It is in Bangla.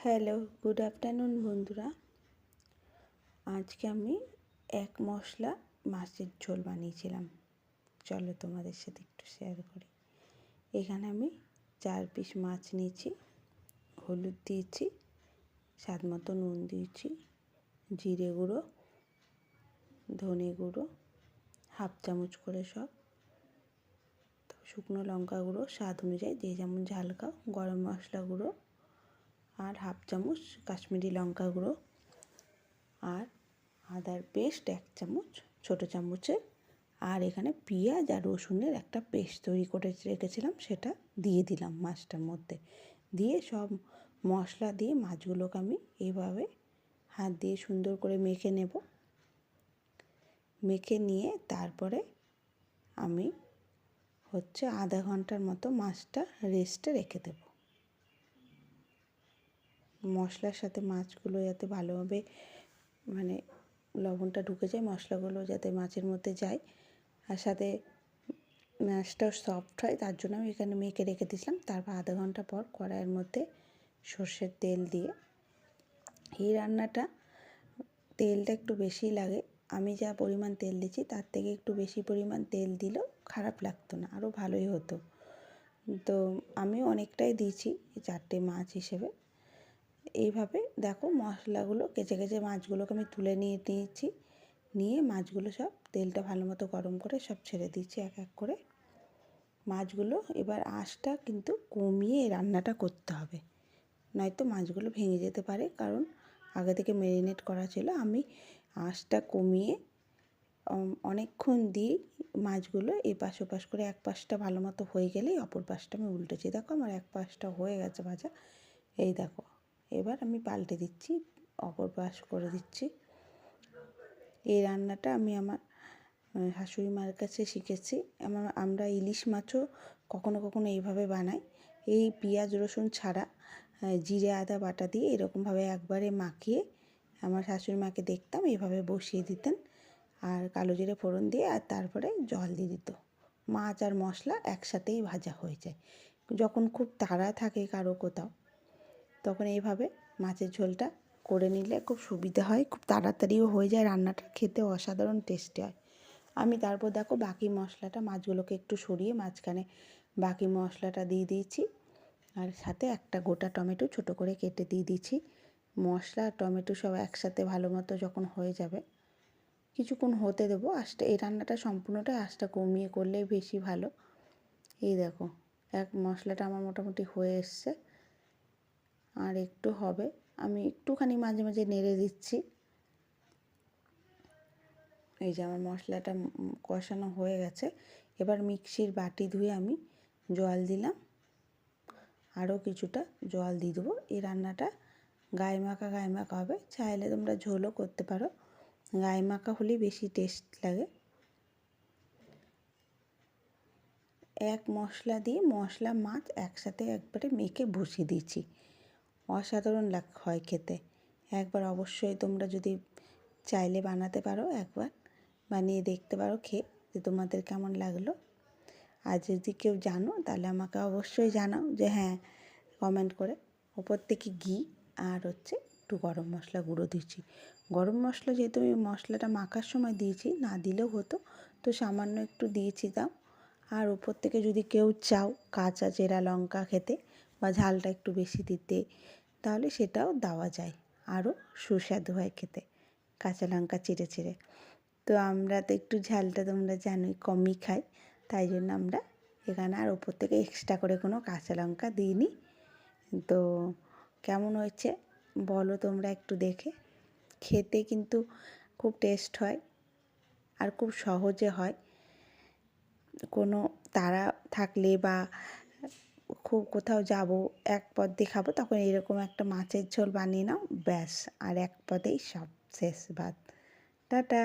হ্যালো, গুড আফটারনুন বন্ধুরা। আজকে আমি এক মশলা মাছের ঝোল বানিয়েছিলাম। চলো তোমাদের সাথে একটু শেয়ার করি। এখানে আমি চার পিস মাছ নিয়েছি, হলুদ দিয়েছি, স্বাদ মতো নুন দিয়েছি, জিরে গুঁড়ো, ধনে গুঁড়ো, হাফ চামচ করে সব, শুকনো লঙ্কা গুঁড়ো, স্বাদ অনুযায়ী, যে যেমন ঝাল খাও, গরম মশলা গুঁড়ো আর হাফ চামচ কাশ্মীরি লঙ্কা গুঁড়ো আর আদার পেস্ট এক চামচ, ছোটো চামচে আর এখানে পেঁয়াজ আর রসুনের একটা পেস্ট তৈরি করে রেখেছিলাম, সেটা দিয়ে দিলাম মাছটার মধ্যে। দিয়ে সব মশলা দিয়ে মাছগুলোকে আমি এইভাবে হাত দিয়ে সুন্দর করে মেখে নেব। মেখে নিয়ে তারপরে আমি হচ্ছে আধা ঘণ্টার মতো মাছটা রেস্টে রেখে দেবো। মশলার সাথে মাছগুলো যাতে ভালোভাবে মানে লবণটা ঢুকে যায়, মশলাগুলো যাতে মাছের মধ্যে যায়। আর সাথে মাছটা সফট হয়, তার জন্য আমি এখানে মেখে রেখে দিয়েছিলাম। তারপর আধা ঘণ্টা পর কড়াইয়ের মধ্যে সর্ষের তেল দিয়ে এই রান্নাটা তেলটা একটু বেশি লাগে। আমি যা পরিমাণ তেল দিচ্ছি তার থেকে একটু বেশি পরিমাণ তেল দিলেও খারাপ লাগতো না, আরও ভালোই হতো। তো আমি অনেকটাই দিয়েছি চারটে মাছ হিসেবে। এইভাবে দেখো মশলাগুলো, কেচে কেচে মাছগুলোকে আমি তুলে নিয়ে নিয়েছি নিয়ে মাছগুলো সব তেলটা ভালো মতো গরম করে সব ছেড়ে দিচ্ছি এক এক করে। মাছগুলো এবার আঁশটা কিন্তু কমিয়ে রান্নাটা করতে হবে। নয়তো মাছগুলো ভেঙে যেতে পারে, কারণ আগে থেকে ম্যারিনেট করা ছিল। আমি আঁশটা কমিয়ে অনেকক্ষণ দিয়ে মাছগুলো এই পাশ ওপাশ করে এক পাশটা ভালো মতো হয়ে গেলেই অপর পাশটা আমি উল্টেছি। দেখো আমার এক পাশটা হয়ে গেছে ভাজা। এই দেখো। এবার আমি পাল্টে দিচ্ছি, অপর পাশ করে দিচ্ছি। এই রান্নাটা আমি আমার শাশুড়ি মার কাছে শিখেছি। আমার, আমরা ইলিশ মাছও কখনো কখনো এইভাবে বানাই। এই পেঁয়াজ রসুন ছাড়া জিরে, আদা, বাটা দিয়ে এরকমভাবে একবারে মাখিয়ে আমার শাশুড়ি মাকে দেখতাম এইভাবে বসিয়ে দিতেন। আর কালো জিরে ফোড়ন দিয়ে আর তারপরে জল দিয়ে দিত। মাছ আর মশলা একসাথেই ভাজা হয়ে যায়। যখন খুব তাড়া থাকে কারও কোথাও তখন এইভাবে মাছের ঝোলটা করে নিলে খুব সুবিধা হয়, খুব তাড়াতাড়িও হয়ে যায়, রান্নাটা খেতে অসাধারণ টেস্টি হয়। আমি তারপর দেখো বাকি মশলাটা মাছগুলোকে একটু সরিয়ে মাঝখানে বাকি মশলাটা দিয়ে দিয়েছি। আর সাথে একটা গোটা টমেটো ছোট করে কেটে দিয়ে দিয়েছি। মশলা টমেটো সব একসাথে ভালো মতো যখন হয়ে যাবে, কিছুক্ষণ হতে দেবো। আঁশটা এই রান্নাটা সম্পূর্ণটাই আঁশটা কমিয়ে করলেই বেশি ভালো। এই দেখো, এক মশলাটা আমার মোটামুটি হয়ে এসছে। আর একটু হবে। আমি একটুখানি মাঝে মাঝে নেড়ে দিচ্ছি। এই যে আমার মশলাটা কষানো হয়ে গেছে। এবার মিক্সির বাটি ধুয়ে আমি জল দিলাম। আরও কিছুটা জল দিয়ে দেবো। এই রান্নাটা গায়ে মাখা গায়ে মাখা হবে। চাইলে তোমরা ঝোলও করতে পারো। গায়ে মাখা হলেই বেশি টেস্ট লাগে। এক মশলা দিয়ে মশলা, মাছ একসাথে একবারে মেখে বসিয়ে দিয়েছি। অসাধারণ লাগ, হয় খেতে। একবার অবশ্যই তোমরা যদি চাইলে বানাতে পারো একবার, বানিয়ে দেখতে পারো খেয়ে, যে তোমাদের কেমন লাগল। আর যদি কেউ জানো, তাহলে আমাকে অবশ্যই জানাও যে হ্যাঁ কমেন্ট করে। ওপর থেকে ঘি আর হচ্ছে একটু গরম মশলা গুঁড়ো দিচ্ছি। গরম মশলা যেহেতু আমি মশলাটা মাখার সময় দিয়েছি, না দিলেও হতো, তো সামান্য একটু দিয়েছি দাও। আর ওপর থেকে যদি কেউ চাও কাঁচা, চেরা লঙ্কা খেতে বা ঝালটা একটু বেশি দিতে তাহলে সেটাও দেওয়া যায়। আরও সুস্বাদু হয় খেতে। কাঁচা লঙ্কা চিড়ে চিড়ে। তো আমরা তো একটু ঝালটা তোমরা জানোই, কমই খাই। তাই জন্য আমরা এখানে আর ওপর থেকে এক্সট্রা করে কোনো কাঁচা লঙ্কা দিইনি। তো কেমন হয়েছে বলো তোমরা একটু দেখে। খেতে কিন্তু খুব টেস্ট হয় আর খুব সহজে হয়। কোনো তারা থাকলে বা খুব কোথাও যাব, এক পদ দিয়ে খাব তখন এরকম একটা মাছের ঝোল বানিয়ে নাও, ব্যাস, আর এক পদেই সব শেষ ভাত। টাটা!